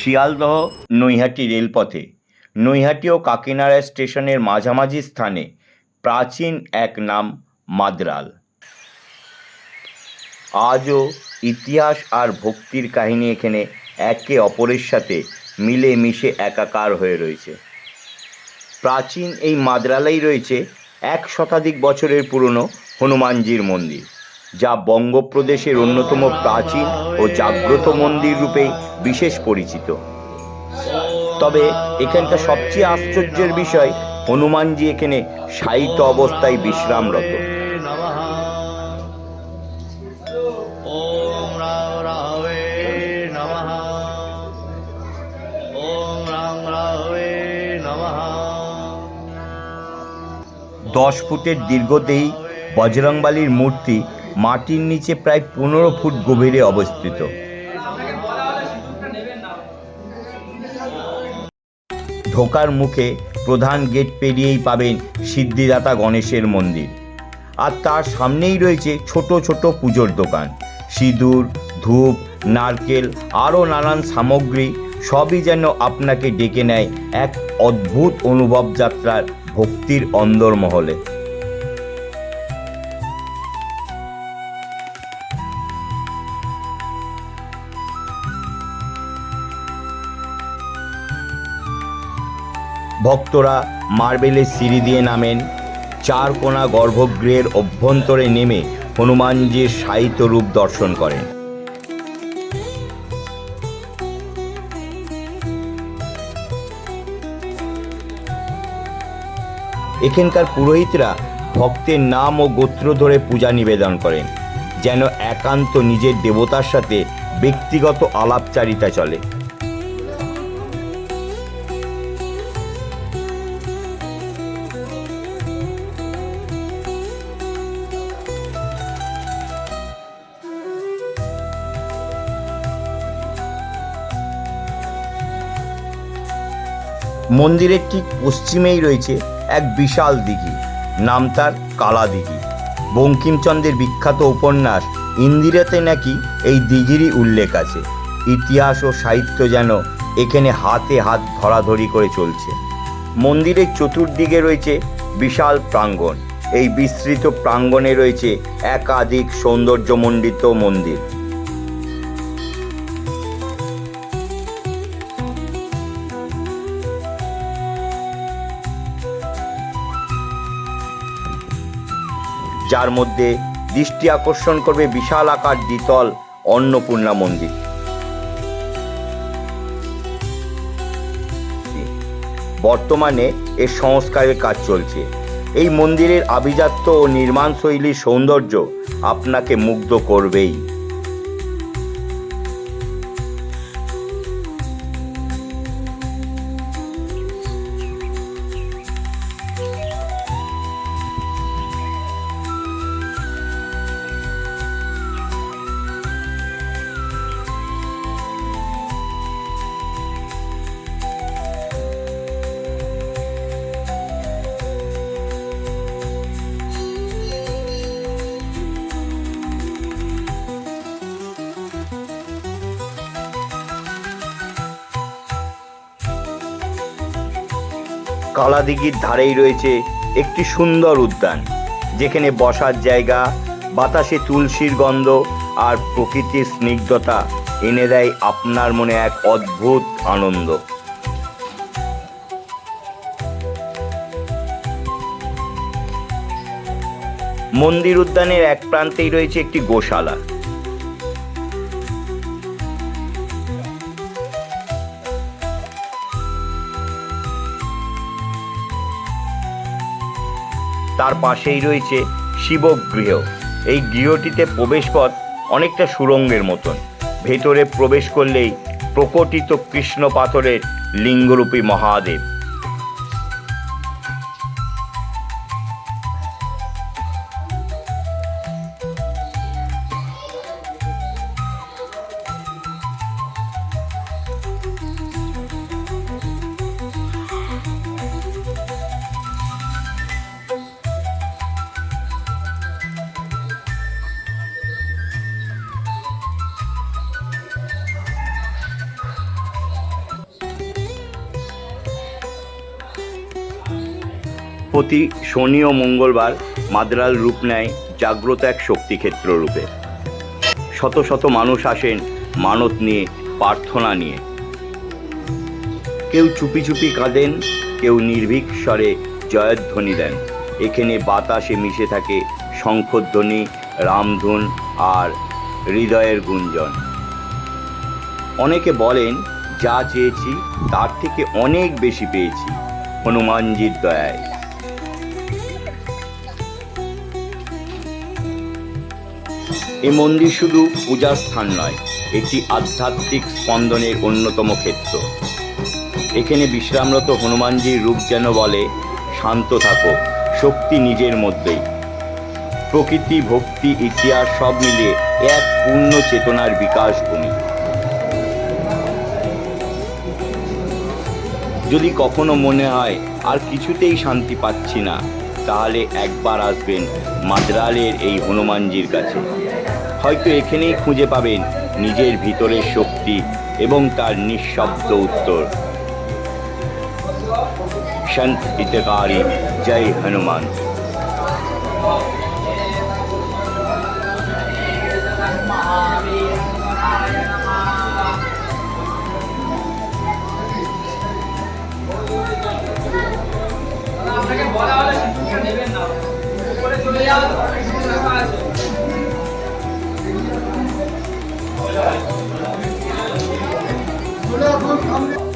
শিয়ালদহ, নৈহাটি রেলপথে। নৈহাটি ও কাকিনাড়া স্টেশনের মাঝামাঝি স্থানে প্রাচীন এক নাম মাদ্রাল। আজও ইতিহাস আর ভক্তির কাহিনী এখানে একে অপরের সাথে মিলে মিশে একাকার হয়ে রয়েছে। প্রাচীন এই মাদ্রালেই রয়েছে এক শতাধিক বছরের পুরনো হনুমানজির মন্দির। যা বঙ্গপ্রদেশের অন্যতম প্রাচীন ও জাগ্রত মন্দির রূপে বিশেষ পরিচিত। তবে এখানকার সবচেয়ে আশ্চর্যের বিষয় হনুমানজি এখানে সাহিত্য অবস্থায় বিশ্রামরত। দশ ফুটের দীর্ঘদেহী বজরংবালির মূর্তি মাটির নিচে প্রায় পনেরো ফুট গভীরে অবস্থিত। ঢোকার মুখে প্রধান গেট পেরিয়েই পাবেন সিদ্ধিদাতা গণেশের মন্দির। আর তার সামনেই রয়েছে ছোট ছোট পুজোর দোকান। সিঁদুর, ধূপ, নারকেল, আরও নানান সামগ্রী সবই যেন আপনাকে ডেকে নেয় এক অদ্ভুত অনুভব যাত্রার ভক্তির অন্দরমহলে। ভক্তরা মার্বেলের সিঁড়ি দিয়ে নামেন। চার কোণা গর্ভগৃহের অভ্যন্তরে নেমে হনুমানজির সাহিত্য রূপ দর্শন করেন। এখানকার পুরোহিতরা ভক্তের নাম ও গোত্র ধরে পূজা নিবেদন করেন, যেন একান্ত নিজের দেবতার সাথে ব্যক্তিগত আলাপচারিতা চলে। মন্দিরের ঠিক পশ্চিমেই রয়েছে এক বিশাল দিঘি। নাম তার কালা দিঘি। বঙ্কিমচন্দ্রের বিখ্যাত উপন্যাস ইন্দিরাতে নাকি এই দিঘিরই উল্লেখ আছে। ইতিহাস ও সাহিত্য যেন এখানে হাতে হাত ধরাধরি করে চলছে। মন্দিরের চতুর্দিকে রয়েছে বিশাল প্রাঙ্গণ। এই বিস্তৃত প্রাঙ্গণে রয়েছে একাধিক সৌন্দর্যমণ্ডিত মন্দির। যার মধ্যে দৃষ্টি আকর্ষণ করবে বিশাল আকার দ্বিতল অন্নপূর্ণা মন্দির। বর্তমানে এর সংস্কারের কাজ চলছে। এই মন্দিরের আভিজাত্য ও নির্মাণ শৈলীর সৌন্দর্য আপনাকে মুগ্ধ করবেই। কালাদিঘির ধারেই রয়েছে একটি সুন্দর উদ্যান, যেখানে বসার জায়গা, বাতাসে তুলসীর গন্ধ আর প্রকৃতির স্নিগ্ধতা এনে দেয় আপনার মনে এক অদ্ভুত আনন্দ। মন্দির উদ্যানের এক প্রান্তেই রয়েছে একটি গোশালা। তার পাশেই রয়েছে শিবগৃহ। এই গৃহটিতে প্রবেশপথ অনেকটা সুরঙ্গের মতন। ভেতরে প্রবেশ করলেই প্রকটিত কৃষ্ণ পাথরের লিঙ্গরূপী মহাদেব। প্রতি শনি ও মঙ্গলবার মাদ্রাল রূপ নেয় জাগ্রত এক শক্তিক্ষেত্র রূপে। শত শত মানুষ আসেন মানত নিয়ে, প্রার্থনা নিয়ে। কেউ চুপি চুপি কাঁদেন, কেউ নির্ভীক স্বরে জয়ধ্বনি দেন। এখানে বাতাসে মিশে থাকে শঙ্খধ্বনি, রামধুন আর হৃদয়ের গুঞ্জন। অনেকে বলেন, যা চেয়েছি, তার থেকে অনেক বেশি পেয়েছি। হনুমানজির দয়ায়। এ মন্দির শুধু পূজার স্থান নয়, এটি আধ্যাত্মিক স্পন্দনের অন্যতম ক্ষেত্র। এখানে বিশ্রামরত হনুমানজির রূপ যেন বলে, শান্ত থাকো, শক্তি নিজের মধ্যেই। প্রকৃতি, ভক্তি, ইতিহাস সব মিলিয়ে এক পূর্ণ চেতনার বিকাশ ভূমি যদি কখনো মনে হয়, আর কিছুতেই শান্তি পাচ্ছি না, তাহলে একবার আসবেন মাদ্রালের এই হনুমানজির কাছে। হয়তো এখানেই খুঁজে পাবেন নিজের ভিতরের শক্তি এবং তার নিঃশব্দ উত্তর। সন্ত জয় হনুমান। চলে আসুন সামনে